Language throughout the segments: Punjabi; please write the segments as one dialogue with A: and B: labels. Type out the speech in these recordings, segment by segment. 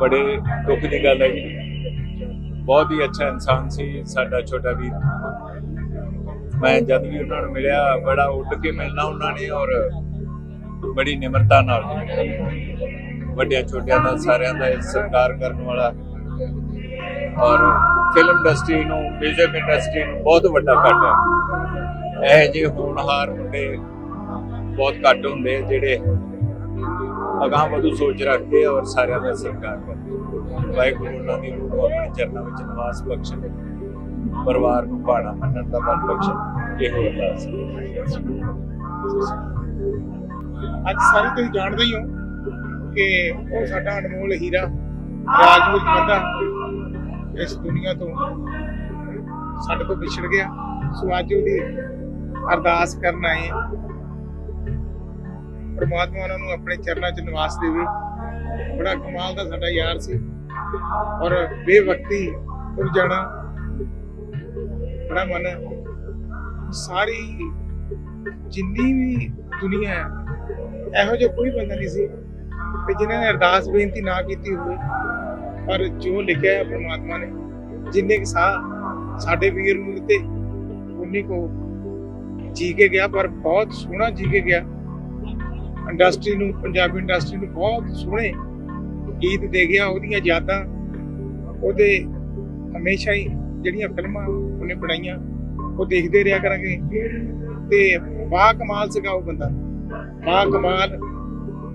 A: ਬੜੇ ਦੁੱਖ ਦੀ ਗੱਲ ਹੈ ਬਹੁਤ ਹੀ ਅੱਛਾ ਇਨਸਾਨ ਸੀ ਸਾਡਾ ਛੋਟਾ ਵੀਰ। ਮੈਂ ਜਦ ਵੀ ਉਹਨਾਂ ਨੂੰ ਮਿਲਿਆ, ਬੜਾ ਉੱਡ ਕੇ ਮਿਲਣਾ ਉਹਨਾਂ ਨੇ ਔਰ ਬੜੀ ਨਿਮਰਤਾ ਨਾਲ। ਵੱਡਿਆਂ ਛੋਟਿਆਂ ਦਾ, ਸਾਰਿਆਂ ਦਾ ਸਤਿਕਾਰ ਕਰਨ ਵਾਲਾ। ਔਰ ਫਿਲਮ ਇੰਡਸਟਰੀ ਨੂੰ ਮਿਊਜ਼ਿਕ ਇੰਡਸਟਰੀ ਨੂੰ ਬਹੁਤ ਵੱਡਾ ਘਾਟਾ ਹੈ। ਇਹ ਜਿਹੇ ਹੋਣਹਾਰ ਮੁੰਡੇ ਬਹੁਤ ਘੱਟ ਹੁੰਦੇ ਆ ਜਿਹੜੇ ਅਗਾਂਹ ਵਧੂ ਸੋਚ ਰੱਖਦੇ ਔਰ ਸਾਰਿਆਂ ਦਾ ਸਤਿਕਾਰ ਕਰਦੇ ਵਾਹਿਗੁਰੂ ਉਹਨਾਂ ਦੀ ਰੂਹ ਨੂੰ ਆਪਣੇ ਚਰਨਾਂ ਵਿੱਚ ਨਿਵਾਸ ਬਖਸ਼ਣ। ਪਰਿਵਾਰ ਨੂੰ ਭਾਣਾ ਮੰਨਣ ਦਾ ਬਲ ਬਖਸ਼ਣ। ਇਹ ਅਰਦਾਸ
B: ਅੱਜ ਸਾਰੇ ਤੁਸੀਂ ਜਾਣਦੇ ਹੀ ਹੋ ਕਿ ਉਹ ਸਾਡਾ ਅਨਮੋਲ ਹੀਰਾ ਰਾਜਵੀਰ ਬੰਦਾ ਇਸ ਦੁਨੀਆ ਤੋਂ ਸਾਡੇ ਤੋਂ ਵਿਛੜ ਗਿਆ। ਸੋ ਅੱਜ ਉਹਦੀ ਅਰਦਾਸ ਕਰਨ ਆਏ ਪਰਮਾਤਮਾ ਉਹਨਾਂ ਨੂੰ ਆਪਣੇ ਚਰਨਾਂ 'ਚ ਨਿਵਾਸ ਦੇਵੇ। ਬੜਾ ਕਮਾਲ ਦਾ ਸਾਡਾ ਯਾਰ ਸੀ। ਔਰ ਬੇਵਕਤੀ ਤੁਰ ਜਾਣਾ ਬੜਾ ਮਨ ਸਾਰੀ ਜਿੰਨੀ ਵੀ ਦੁਨੀਆ ਹੈ, ਇਹੋ ਜਿਹਾ ਕੋਈ ਬੰਦਾ ਨਹੀਂ ਸੀ ਕਿ ਜਿਨ੍ਹਾਂ ਨੇ ਅਰਦਾਸ ਬੇਨਤੀ ਨਾ ਕੀਤੀ ਹੋਵੇ। ਪਰ ਜੋ ਲਿਖਿਆ ਹੈ ਪ੍ਰਮਾਤਮਾ ਨੇ, ਜਿੰਨੇ ਕਿ ਸਾਹ ਸਾਡੇ ਵੀਰ ਨੂੰ ਦਿੱਤੇ ਉਨੀ ਕੋ ਜੀ ਕੇ ਗਿਆ, ਪਰ ਬਹੁਤ ਸੋਹਣਾ ਜੀ ਕੇ ਗਿਆ। ਇੰਡਸਟਰੀ ਨੂੰ, ਪੰਜਾਬੀ ਇੰਡਸਟਰੀ ਨੂੰ ਬਹੁਤ ਸੋਹਣੇ ਗੀਤ ਦੇ ਗਿਆ, ਉਹਦੀਆਂ ਯਾਦਾਂ, ਉਹਦੇ ਹਮੇਸ਼ਾ ਹੀ ਜਿਹੜੀਆਂ ਫਿਲਮਾਂ ਉਹਨੇ ਬਣਾਈਆਂ, ਉਹ ਦੇਖਦੇ ਰਿਹਾ ਕਰਾਂਗੇ। ਤੇ ਬਾ ਕਮਾਲ ਸੀਗਾ ਉਹ ਬੰਦਾ। ਬਾ ਕਮਾਲ,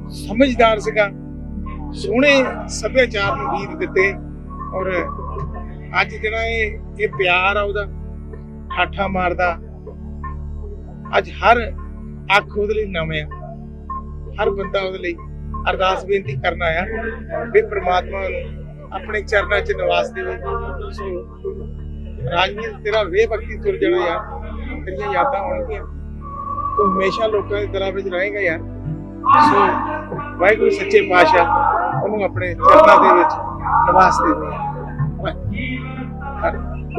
B: ਸਮਝਦਾਰ ਸੀਗਾ। ਸੋਹਣੇ ਸੱਭਿਆਚਾਰ ਨੂੰ ਗੀਤ ਦਿੱਤੇ ਔਰ ਅੱਜ ਜਿਹੜਾ ਇਹ ਇਹ ਪਿਆਰ ਆ ਉਹਦਾ, ਠਾਠਾ ਮਾਰਦਾ, ਅੱਜ ਹਰ ਅੱਖ ਉਹਦੇ ਲਈ ਨਵੇਂ ਆ। ਹਰ ਬੰਦਾ ਉਹਦੇ ਲਈ ਅਰਦਾਸ ਬੇਨਤੀ ਕਰਨ ਆਇਆ ਵੀ ਪ੍ਰਮਾਤਮਾ ਨੂੰ ਆਪਣੇ ਚਰਨਾਂ 'ਚ ਨਿਵਾਸ ਦੇਵੇ। ਸੋ ਤੇਰਾ ਵੇ ਭਗਤੀ ਤੁਰ ਜਾਣਾ ਯਾਰ। ਤੇਰੀਆਂ ਯਾਦਾਂ ਹੋਣਗੀਆਂ। ਤੂੰ ਹਮੇਸ਼ਾ ਲੋਕਾਂ ਦੀ ਦਿਲਾਂ ਵਿੱਚ ਰਹੇਗਾ ਯਾਰ। ਸੋ ਵਾਹਿਗੁਰੂ ਸੱਚੇ ਪਾਤਸ਼ਾਹ ਉਹਨੂੰ ਆਪਣੇ ਚਰਨਾਂ ਦੇ ਵਿੱਚ ਨਿਵਾਸ ਦੇਵੇ।